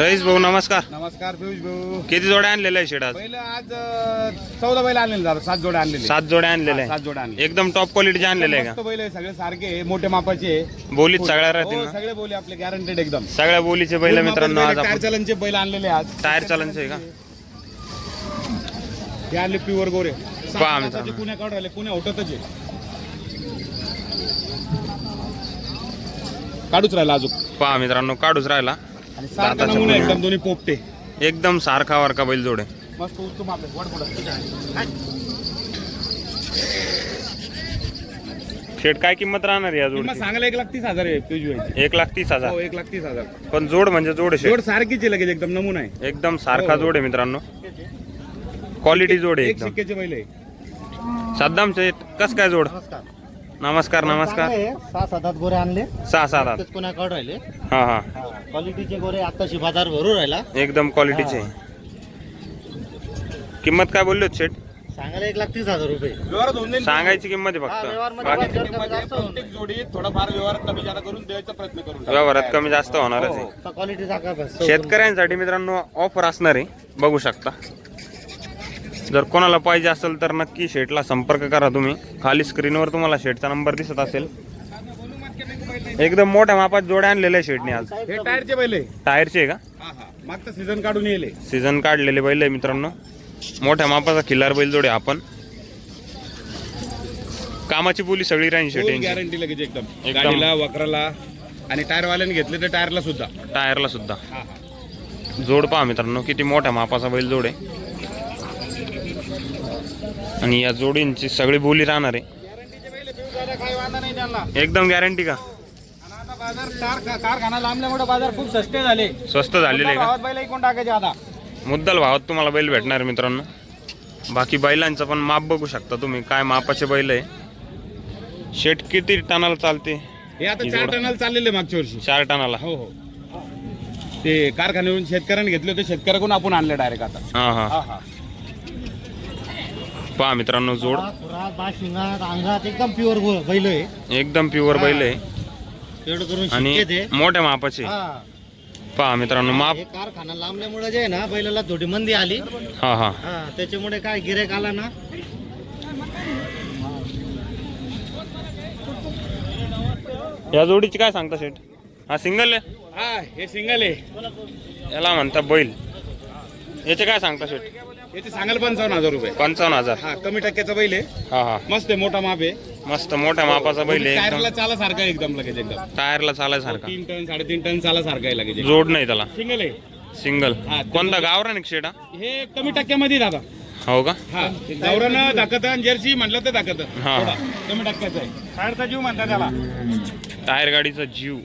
रईस भाऊ नमस्कार. नमस्कार पियुष भाऊ. किती जोड्या आणलेल्या आहे शेड आज पहिलं आज चौदा बैल आणलेले दादा सात जोडे आणलेले. सात जोड्या आणलेल्या हा, सात आहे जोडे आणले एकदम टॉप क्वालिटीचे आणलेले आहे मस्त बैल आहे सगळे सारखे आहे, मोठे मापाचे आहे. बोलीत सगळ्या राहतील हो ना? सगळे बोली आपले गॅरंटेड एकदम. सगळ्या बोलीचे बैल मित्रांनो आज टायर चलनचे बैल आणलेले आज. टायर चालनचे आहे का? हे आणले प्युअर गोरे. पहा राहिले पुण्या आहे काढूच राहिला अजून. पहा मित्रांनो काढूच राहिला. आणि सारखा दाताच्या नमुना पुण्या. एकदम दोन्ही पोपटे. एकदम सारखा वारका बैल जोडे. मस्त उत्तम आपले वड पुढं. शेड काय किंमत राहणार आहे या किंमत जोडची सांगायला एक लाख तीस हजार आहे एक लाख तीस हजार. हो एक लाख तीस हजार. पण जोड म्हणजे जोड आहे जोड सारखीच आहे लगेच एकदम नमुना आहे. एकदम सारखा हो. जोड आहे मित्रांनो. क्वालिटी जोड आहे एक एकदम. शिक्क्याचे बैल आहे. सद्दाम शेठ कस काय जोड? नमस्कार. नमस्कार सहा सात आठ गोरे आणले. सहा सात आठ. तेच कोणाकडे राहिले. हा हा. क्वालिटीचे गोरे आताशी बाजार भरू राहिला. एकदम क्वालिटीचे किंमत काय बोललो शेठ? सांगायला एक लाख तीस हजार रुपये. व्यवहारात होऊन जाईल सांगायची किंमत आहे हा, फक्त. व्यवहारमध्ये बाकी बाजार प्रत्येक जोडी थोडाफार व्यवहारात कमी जादा करून द्यायचा प्रयत्न टाकू. व्यवहारात कमी जास्त होणारच आहे. जाईल. क्वालिटीचा का बस. शेतकऱ्यांसाठी मित्रांनो ऑफर असणार आहे. बघू शकता. जर कोणाला पाहिजे असेल तर नक्की शेटला संपर्क करा तुम्ही. खाली स्क्रीनवर तुम्हाला शेटचा नंबर दिसत असेल. एकदम मोठ्या मापात जोड्या आणलेल्या आहे शेटने आज. हे टायरचे बैल आहे. टायरचे का? हा हा. मागचा सीझन काढून येले सीझन काढलेले बैल आहे मित्रांनो. मोठ्या मापाचा खिल्लार बैल जोडे आपण. कामाची बोली सगळी राहील शेट. गॅरंटी लगेच एकदम. एकदम. गाडीला वक्राला आणि टायर वाल्याने घेतले तर टायरला सुद्धा. टायरला सुद्धा. हा हा. जोड पहा मित्रांनो किती मोठ्या मापाचा बैल जोड. आहे आणि या जोडींची सगळी बोली राहणार आहे. एकदम गॅरंटी का? आणि आता बाजार कार कारखाना लांबल्यामुळे बाजार खूप सस्ते झाले. स्वस्त झालेले आहे का? भावात बैल ऐकून टाकायचे आता? मुद्दल भावात तुम्हाला बैल भेटणार मित्रांनो. बाकी बैलांचं पण माप बघू शकता तुम्ही काय मापाचे बैल आहे. शेट किती टनाला चालते? हे आता चार. टनाला चाललेले मागच्या वर्षी. चार टनाला. हो हो. ते कारखान्यावरून शेतकऱ्यांनी घेतले होते शेतकऱ्याकडून आपण आणले डायरेक्ट आता. हा हा. पहा मित्रांनो जोड. खुरात बाशिंगात अंगात एकदम प्युअर बैल आहे. एकदम प्युअर बैल आहे. करून आणि शिक्के ते. मोठ्या मापाचे. हा. पहा मित्रांनो माप. हे कारखाना लांबल्यामुळे जे आहे ना बैलाला थोडी मंदी आली. हा हा. हा त्याच्यामुळे काय गिरेक आला ना. या जोडीची काय सांगता शेट हा सिंगल आहे? हा हे सिंगल आहे. याला म्हणता बैल. याचे काय सांगता शेट याचे सांगाल पंचावन्न हजार रुपये. पंचावन्न हजार. हा कमी टक्क्याचा बैल आहे. हा हा. मस्त आहे मोठा माप आहे. मस्त मोठ्या मापाचा बैल आहे टायरला चाला सारखा एकदम लगेच एकदम. टायरला चालायसारखा तीन टन साडेतीन टन चाला सारखा आहे लगेच जोड नाही त्याला. सिंगल आहे. सिंगल हा, कोणता गावरान शेट हा हे कमी टक्क्यामध्ये दादा. हो का? हा गौरन दाखत आणि जर्सी म्हटलं तर दाखत हा. थोडा कमी टक्क्याचा आहे. टायरचा जीव म्हणतात त्याला. टायर गाडीचा जीव.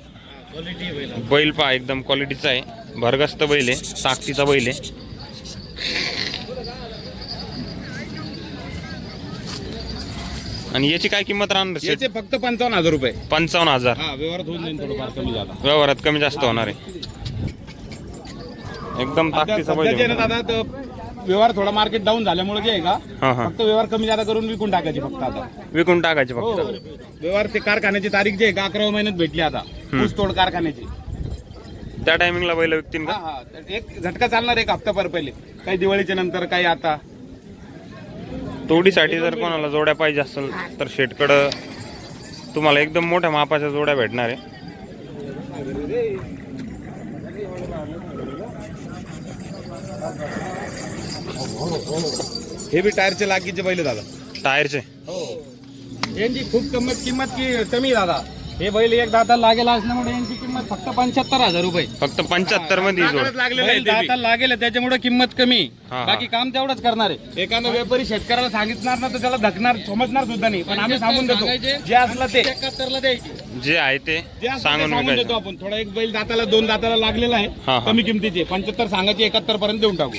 क्वालिटी बैल बैल पहा एकदम क्वालिटीचा आहे. भरगस्त बैल आहे ताकदीचा बैल आहे. आणि याची काय किंमत राहणार याचे फक्त पंचावन्न हजार रुपये. पंचावन्न हजार. हा व्यवहारात होऊन जाईल थोडंफार कमी जादा व्यवहारात कमी जास्त होणार आहे. एकदम आता ताकदीचा बैल सध्याचे आहे ना दादा तर व्यवहार थोडा मार्केट डाऊन झाल्यामुळे जे आहे का हा हा. फक्त व्यवहार कमी जादा करून विकून टाकायचे फक्त आता. विकून टाकायचे हो. फक्त. व्यवहार ते कारखान्याची तारीख जे आहे का अकराव्या महिन्यात भेटली आता. ऊस तोड कारखान्याची. त्या टायमिंगला बैल विकतील हा का? हा तर एक झटका चालणार एक हप्ता पर पहिले. काही दिवाळीच्या नंतर काही आता. तोडीसाठी जर कोणाला जोड्या पाहिजे असेल तर शेटकडं तुम्हाला एकदम मोठ्या मापाच्या जोड्या भेटणार आहे. हे बी टायरचे लागीचे बैल दादा. टायरचे. हो. यांची खूप किंमत किंमत की कमी दादा. हे बैल एक दाता लागेल असल्यामुळे यांची किंमत फक्त पंच्याहत्तर हजार रुपये. फक्त पंच्याहत्तरमध्ये ही जोड. बैल दाताला लागेल त्याच्यामुळे किंमत कमी. हा, हा. बाकी काम तेवढंच करणार आहे. एखादा व्यापारी शेतकऱ्याला सांगितणार ना तर त्याला धकणार समजणार सुद्धा नाही. पण आम्ही सांगून देतो जे असलं ते. एकाहत्तरला द्यायची. जे आहे ते जे असलं ते सांगून सांगून देतो विकायचं आपण. थोडा एक बैल दाताला दोन दाताला लागलेला हा, आहे हा. कमी किमतीचे. पंच्याहत्तर सांगायचे एकाहत्तर पर्यंत देऊन टाकू.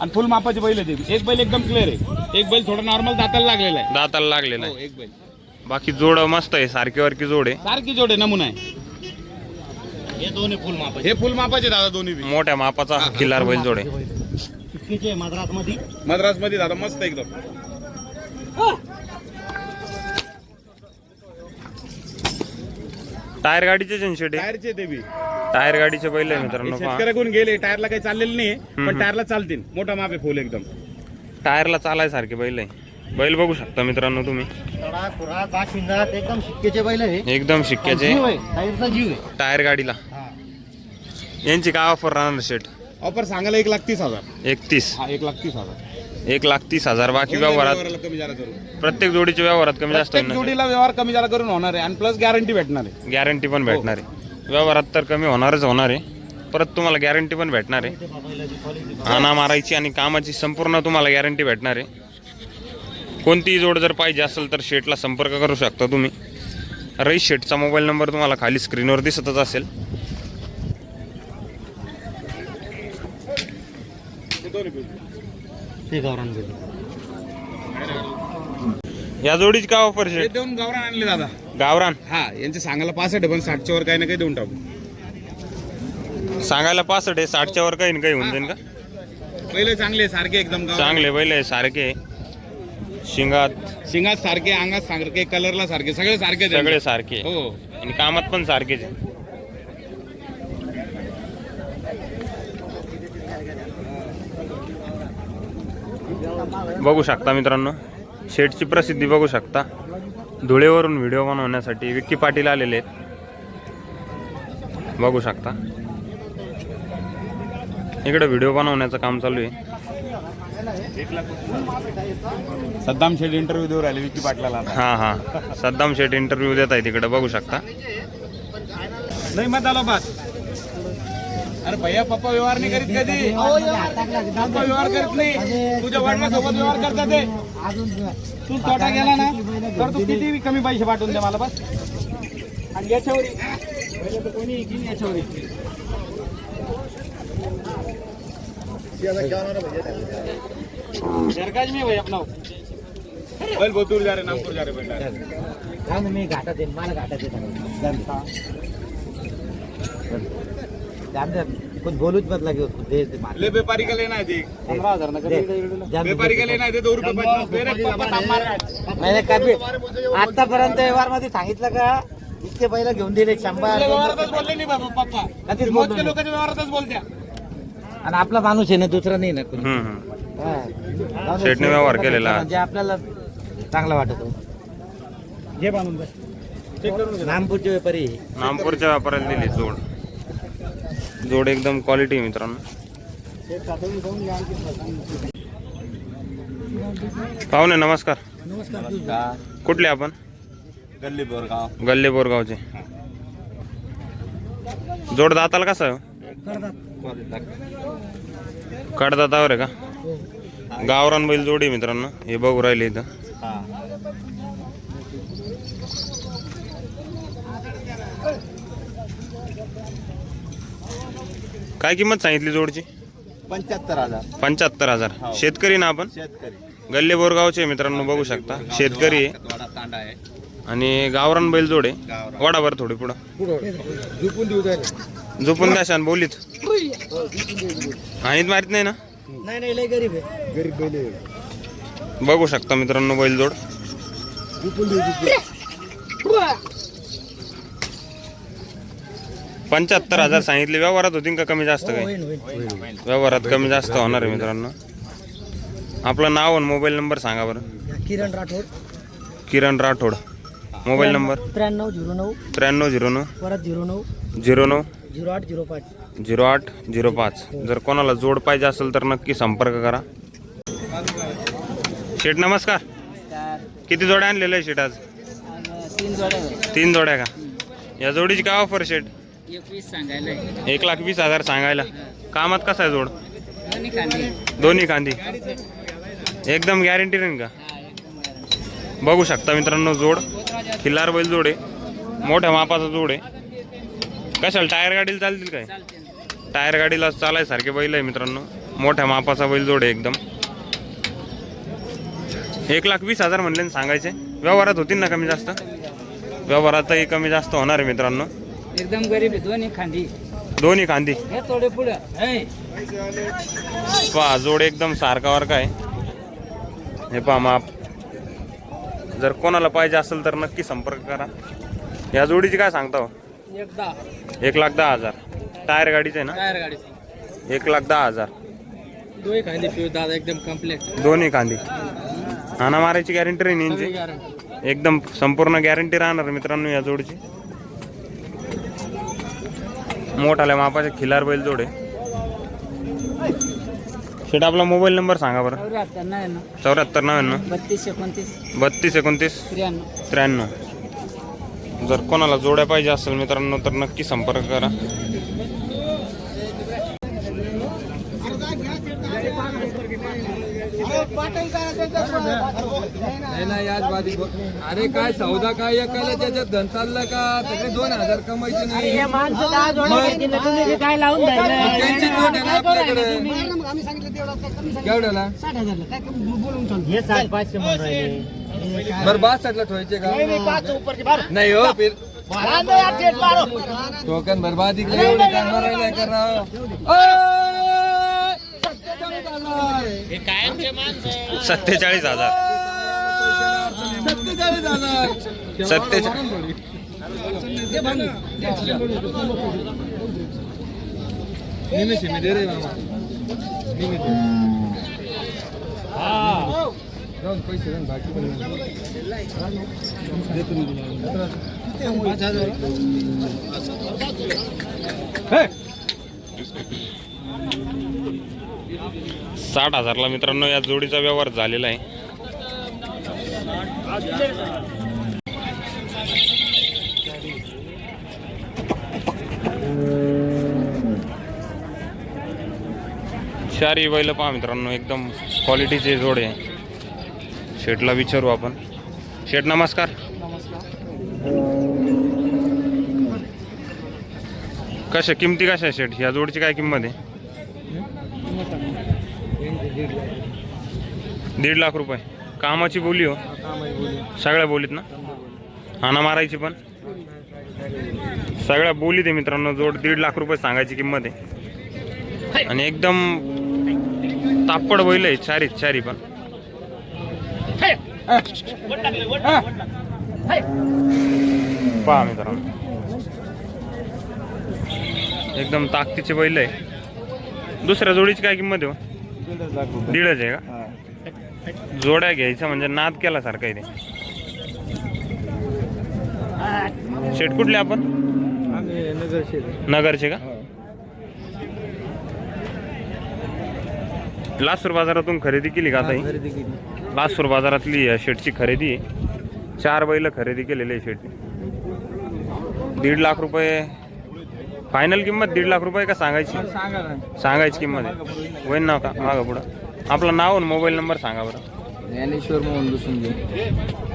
आणि फुल मापाचे बैल आहे ते. एक बैल एकदम क्लिअर आहे. एक बैल थोडा नॉर्मल दाताला लागलेला आहे. दाताला लागलेला हो आहे एक बैल. बाकी जोड मस्त आहे सारखी वारकी जोड. आहे सारखी जोडे नमुना आहे. हे दोन्ही फुल मापाचे. हे फुल मापाचे दादा दोन्ही बी. मोठ्या मापाचा किल्लार बैल जोड. आहे मद्रासमध्ये मद्रासमध्ये दादा मस्त एकदम. टायर गाडीचे शेट टायरचे ते बी. टायर गाडीचे बैल आहे मित्रांनो पहा. शेतकऱ्याकडून गेले टायरला काही चाललेलं नाही. पण टायरला चालतील. मोठा माप आहे फुल एकदम. टायरला चालायसारखे बैल आहे. बैल बघू शकता मित्रांनो तुम्ही. एकदम शिक्केचे बैल आहे एकदम शिक्क्याचे. जीव आहे टायरचा जीव आहे. टायर गाडीला. हा. यांची काय ऑफर राहणार शेट ऑफर सांगायला एक लाख तीस हजार. एकतीस. हा एक लाख तीस हजार. एक लाख तीस हजार. बाकी व्यवहारात प्रत्येक जोडीच्या व्यवहारात कमी जास्त प्रत्येक जोडीला व्यवहार कमी जादा करून होणार आहे. आणि प्लस गॅरंटी भेटणार आहे. गॅरंटी पण भेटणार आहे. व्यवहारात तर कमी होणारच होणार आहे. परत तुम्हाला गॅरंटी पण भेटणार आहे. आणा मारायची आणि कामाची संपूर्ण तुम्हाला गॅरंटी भेटणार आहे. कोणतीही जोड जर पाहिजे असेल तर शेटला संपर्क करू शकता तुम्ही. रईस शेटचा मोबाईल नंबर तुम्हाला खाली स्क्रीनवर दिसतच असेल. या जोडीची काय ऑफर हे शेट? देऊन गावरान आणले दादा. गावरान? हा यांचे सांगायला पासष्ट आहे पण साठच्या वर काही ना काही देऊन टाकू. सांगायला पासष्ट आहे साठच्या वर काही ना काही होऊन जाईल का? पहिले चांगले सारखे एकदम गावरान. चांगले बैल आहे. सारखे शिंगात. शिंगात सारखे अंगात सारखे कलरला सारखे सगळे सारखे सगळे. सारखे. हो. आणि कामात पण सारखेच आहे बघू शकता मित्रांनो शेटची प्रसिद्धी बघू शकता. धुळेवरून व्हिडिओ बनवण्यासाठी विक्की पाटील आलेले आहेत. बघू शकता. इकडे व्हिडिओ बनवण्याचं काम चालू आहे. सद्दाम शेठ इंटरव्ह्यू देऊ राहिले विकी पाटलाला. हां हां. सद्दाम शेट इंटरव्ह्यू देत आहे तिकडे बघू शकता. नाही मत आलो बस अरे भैया पप्पा व्यवहार नाही करीत कधी? पप्पा व्यवहार करत नाही. तुझ्या वडिलांसोबत व्यवहार करतात ते. तू तोटा गेला ना तर तू किती कमी पैसे पाठवून दे मला बस. आणि याच्यावर कोणी याच्यावर. सरकाज में भाई अपना बैल बहुत दूर जा रहे नागपुर जा रहे बेटा मी घाटात येईन मला घाटात येत कोण बोलूच बदला घेऊ. ले व्यापारी का लेना है देख पंद्रह हजार ना दे. जाम व्यापारी का लेना है दे दो रुपये पचास मेरे पापा दाम मार नाही कधी आतापर्यंत व्यवहारमध्ये सांगितलं का इतके पहिला घेऊन दिले शंभर व्यवहारातच बोलले नाही बाबा पप्पा. लोकांच्या व्यवहारातच बोलत्या आणि आपला माणूस आहे ना दुसरा नाही ना कोणी. हम्म, हम्म. हा. शेठने व्यवहार केलेला. म्हणजे आपल्याला चांगला वाटत. हो. घे बांधून बस. चेक करून घे. नामपूरचे व्यापारी आहे. नामपूरच्या व्यापाऱ्याला दिली जोड. जोड एकदम क्वालिटी मित्रांनो. पाहुणे नमस्कार. कुठले आपण? गल्ली बोरगाव गल्ले बोरगावचे जोड दाताला कसं आहे? कडदातावर आहे का? गावरान बैल जोडी आहे मित्रांनो. हे बघू राहिले इथं. काय किंमत सांगितली जोडची? पंच्याहत्तर हजार. पंच्याहत्तर हजार. शेतकरी ना आपण? शेतकरी. गल्ले बोरगावचे मित्रांनो बघू शकता. शेतकरी आहे. थोडा तांडा आहे. आणि गावरान बैल जोड. वडाभर थोडी पुढं. झुकून देऊ द्यायला. झोपून द्या शान बोलीत? आणीत मारित नाही ना? नाही नाही लय गरीब आहे. गरीब बैल बघू शकता मित्रांनो बैलजोड. पंच्याहत्तर हजार सांगितले व्यवहारात होतील का कमी जास्त काही? व्यवहारात कमी जास्त होणार आहे मित्रांनो. आपलं नाव आणि मोबाईल नंबर सांगा बरं. किरण राठोड. किरण राठोड. Mobile number? त्र्याण्णव झिरो नऊ. त्र्याण्णव झिरो नऊ. परत झिरो नऊ. झिरो नऊ. झिरो आठ झिरो पाच. झिरो आठ झिरो पाच. जर कोणाला जोड पाहिजे असेल तर नक्की संपर्क करा. शेठ नमस्कार. किती जोड्या आणलेल्या आहे शेठ आज? तीन जोड्या तीन जोड्या का? या जोडीची काय ऑफर शेठ? एकवीस सांगायला एक लाख वीस हजार सांगायला. कामात कसा आहे जोड? दोन्ही कांदे. दोन्ही कांदी. एकदम गॅरंटी राहील का? बघू शकता मित्रांनो जोड. खिल्लार बैल जोड आहे. मोठ्या मापाचा जोड आहे. कशाला टायर गाडीला चालतील काय? टायर गाडीला चालायसारखे बैल आहे मित्रांनो. मोठ्या मापाचा बैल जोड आहे एकदम. एक लाख वीस हजार म्हणले सांगायचे. व्यवहारात होतील ना कमी जास्त? व्यवहारातही कमी जास्त होणार आहे मित्रांनो. एकदम गरीब आहे दोन्ही खांदी. दोन्ही खांदी. हे थोडे पुढे. पहा जोड एकदम सारखा वारखा आहे. हे पहा माप. जर कोणाला पाहिजे असेल तर नक्की संपर्क करा. या जोडीची काय सांगता हो? एक लाख दहा हजार. टायर गाडीचे आहे टायर गाडीची. ना एक लाख दहा हजार. दोही खांदी पिऊ दादा एकदम कंप्लीट दोन्ही कांदी हाना मारायची गॅरंटी राहील यांची? एकदम संपूर्ण गॅरंटी राहणार मित्रांनो या जोडची. मोठाल्या मापाचे खिलार बैल जोडे. शेट आपला मोबाईल नंबर सांगा बरं. चौऱ्याहत्तर नव्याण्णव. चौऱ्याहत्तर नव्याण्णव. बत्तीस एकोणतीस. बत्तीस एकोणतीस. त्र्याण्णव. त्र्याण्णव. जर कोणाला जोड्या पाहिजे असेल मित्रांनो तर नक्की संपर्क करा. अरे काय सौदा काय एकाला त्याच्यात धन चाललं का? सगळे दोन हजार कमायचे नाही. काय लावून त्यांची जोड आहे ना आपल्याकडे? केवढ्याला? बरं बासष्टला ठेवायचे का? नाही हो फिर. टोकन बरबादी केली एवढी काय मरायला करा. सत्तेचाळीस हजार. सत्तेचाळीस हजार. सत्तेचाळीस निमेष मी दे रे मामा निमेष. दे. जाऊन पैसे जाऊन बाकी पण देतो मी तुला. साठ हजारला मित्रांनो या जोडीचा व्यवहार झालेला आहे चारही बैल पहा मित्रांनो एकदम क्वालिटीचे जोड आहे शेठला विचारू आपण. शेठ नमस्कार. कशा किमती कशा आहे शेठ ह्या जोडची काय किंमत आहे? दीड लाख रुपये. कामाची बोली हो. सगळ्या बोलीत ना? हाना मारायची पण? सगळ्या बोलीत आहे मित्रांनो जोड दीड लाख रुपये सांगायची किंमत आहे. आणि एकदम तापड बैल आहे चारी चारी पण. पहा मित्रांनो. एकदम ताकदीचे बैल आहे. दुसऱ्या जोडीची काय किंमत आहे हो? दीडच आहे का? जोड्या घ्यायच्या म्हणजे नाद केल्यासारखं आहे ते शेट कुठले आपण? नगरचे. का? लासूर बाजारातून खरेदी केली का आता? खरेदी केली. लासूर बाजारातली या शेटची खरेदी. चार बैल खरेदी केलेली आहे शेटची दीड लाख रुपये. फायनल किंमत दीड लाख रुपये का सांगायची? सांगायची किंमत आहे. होईन ना का? मागं पुढं. आपलं नाव आणि मोबाईल नंबर सांगा बरं. ज्ञानेश्वर मोहन दुसुंगे.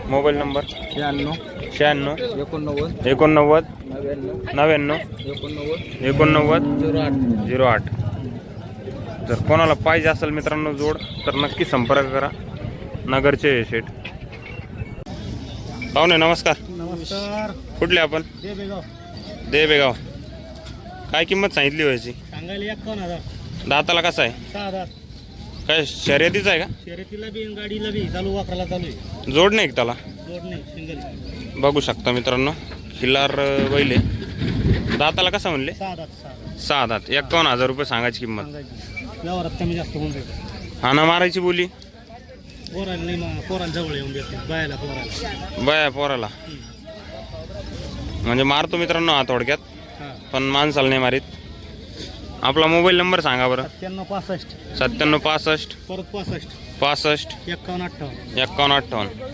Mobile number? शहाण्णव. शहाण्णव. एकोणनव्वद. एकोणनव्वद. नव्याण्णव. नव्याण्णव. एकोणनव्वद. एकोणनव्वद. झिरो आठ. झिरो आठ. जर कोणाला पाहिजे असेल मित्रांनो जोड तर नक्की संपर्क करा. नगरचे शेठ. पाहुणे नमस्कार. नमस्कार. कुठले आपण? दे बेगाव काय किंमत सांगितली व्हायची सांगायला एकावन्न हजार. दाताला कसा आहे? सहा हजार. काय शर्यतीचा आहे का? शर्यतीला बी आणि गाडीला बी. चालू वाकराला चालू आहे. जोड नाही का त्याला? जोड नाही सिंगल बघू शकता मित्रांनो. खिल्लार बैले दाताला कसा म्हणले? सहा हजार सहा हजार सहा दात. एकावन्न हजार रुपये सांगायची किंमत. सांगायची. व्यवहारात कमी जास्त होऊन जाईल. हाना मारायची बोली? पोरांना नाही मग पोरांजवळ येऊन देते बायाला पोराला. बया पोराला. म्हणजे मारतो मित्रांनो हा थोडक्यात हां. पण माणसाला नाही मारीत. आपला मोबाईल नंबर सांगा बरं. सत्त्याण्णव पासष्ट. सत्त्याण्णव पासष्ट. परत पासष्ट. पासष्ट. एक्कावन्न अठ्ठावन्न. एकावन्न अठ्ठावन्न.